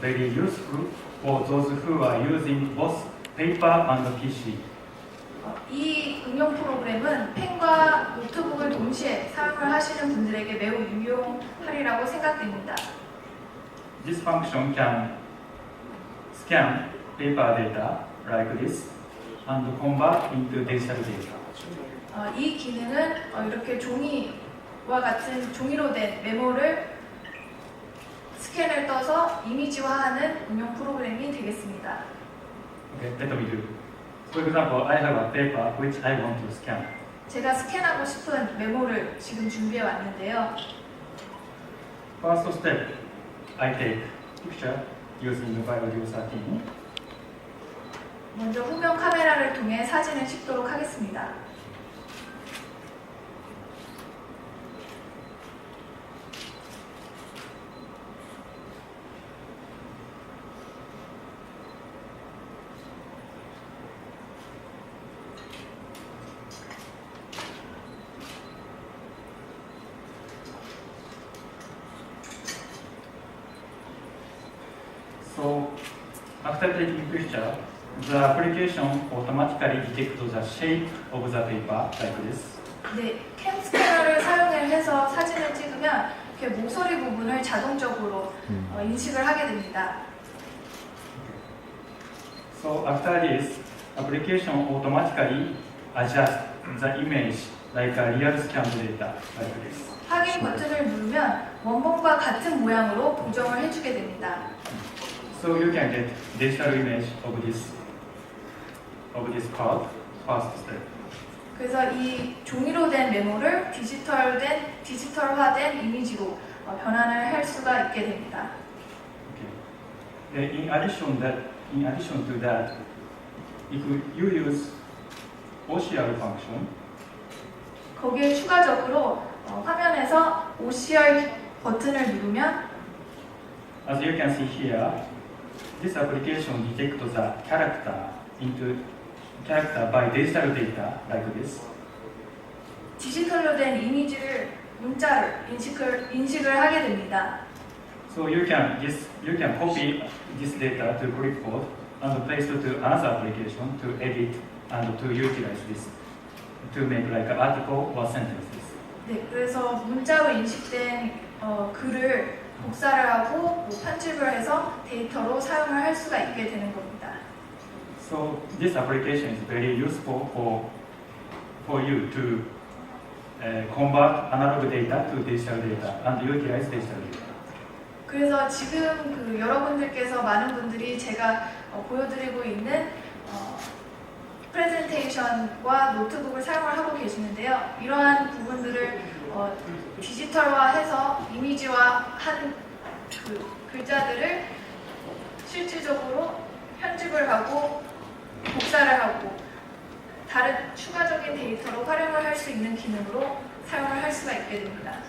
very useful for those who are using both paper and PC. 어, 이 응용 프로그램은 펜과 노트북을 동시에 사용을 하시는 분들에게 매우 유용하리라고 생각됩니다. This function can scan paper data like this and convert into digital data. 어, 이 기능은 어, 이렇게 종이와 같은 종이로 된 메모를 스캔을 떠서 이미지화하는 응용 프로그램이 되겠습니다. Okay, let me do. For example, I have a paper which I want to scan. 제가 스캔하고 싶은 메모를 지금 준비해 왔는데요. First step, I take picture using mobile view 13. 먼저 후면 카메라를 통해 사진을 찍도록 하겠습니다. So, after taking picture, the application automatically detects the shape of the paper like this. 네, 캠 스캐너를 사용해서 사진을 찍으면 이렇게 모서리 부분을 자동적으로 어, 인식을 하게 됩니다. So after this, application automatically adjusts the image like a real scanned data like this. 확인 버튼을 누르면 원본과 같은 모양으로 보정을 해주게 됩니다. So you can get digital image of this of this code first step. 그래서 이 종이로 된 메모를 디지털된 디지털화된 이미지로 어, 변환을 할 수가 있게 됩니다. Okay. Uh, In addition that in addition to that, if you use OCR function, 거기에 추가적으로 어, 화면에서 OCR 버튼을 누르면 as you can see here, this application detects the character into character by digital data like this. 디지털로 된 이미지를 문자를 인식을 인식을 하게 됩니다. So you can this you can copy this data to clipboard and paste it to another application to edit and to utilize this to make like an article or sentences. 네, 그래서 문자로 인식된 어, 글을 복사를 하고 뭐 편집을 해서 데이터로 사용을 할 수가 있게 되는 겁니다. So this application is very useful for for you to uh, convert analog data to digital data and utilize digital data. 그래서 지금 그 여러분들께서 많은 분들이 제가 어, 보여드리고 있는 어, 프레젠테이션과 노트북을 사용을 하고 계시는데요. 이러한 부분들을 어, 디지털화해서 이미지화한 그 글자들을 실질적으로 편집을 하고 복사를 하고 다른 추가적인 데이터로 활용을 할 수 있는 기능으로 사용을 할 수가 있게 됩니다.